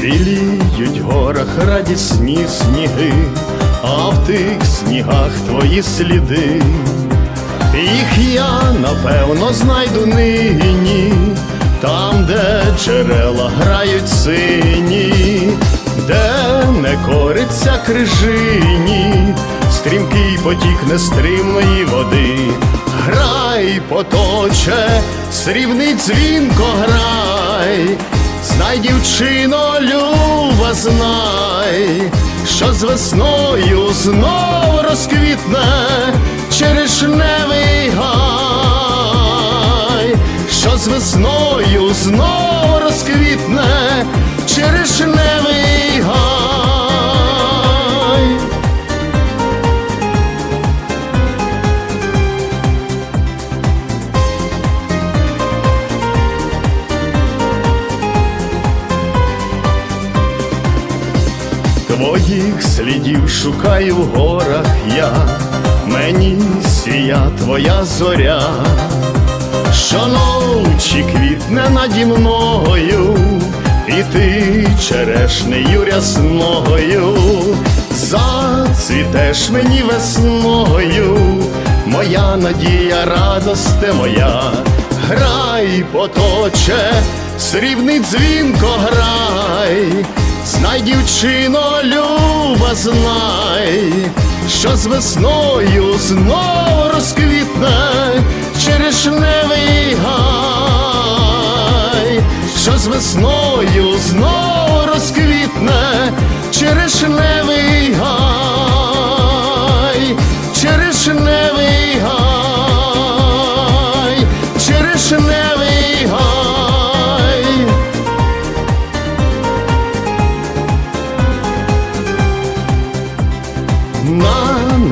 Біліють в горах радісні сніги, а в тих снігах твої сліди. Їх я напевно знайду нині, там, де джерела грають сині, де не кориться крижині, стрімкий потік нестримної води. Грай, поточе, срібний дзвінко грай, знай, дівчино, люба, знай, що з весною знов розквітне черешневий гай, що з весною знов розквітне черешневий Твоїх слідів шукаю в горах я, мені сія твоя зоря, щоночі квітне наді мною, і ти черешнею рясною, зацвітеш мені весною, моя надія, радосте моя, грай, поточе, срібний дзвінко грай. Знай, дівчино, люба, знай, що з весною знов розквітне черешневий гай, що з весною знов розквітне черешневий гай, черешневий гай, черешневий.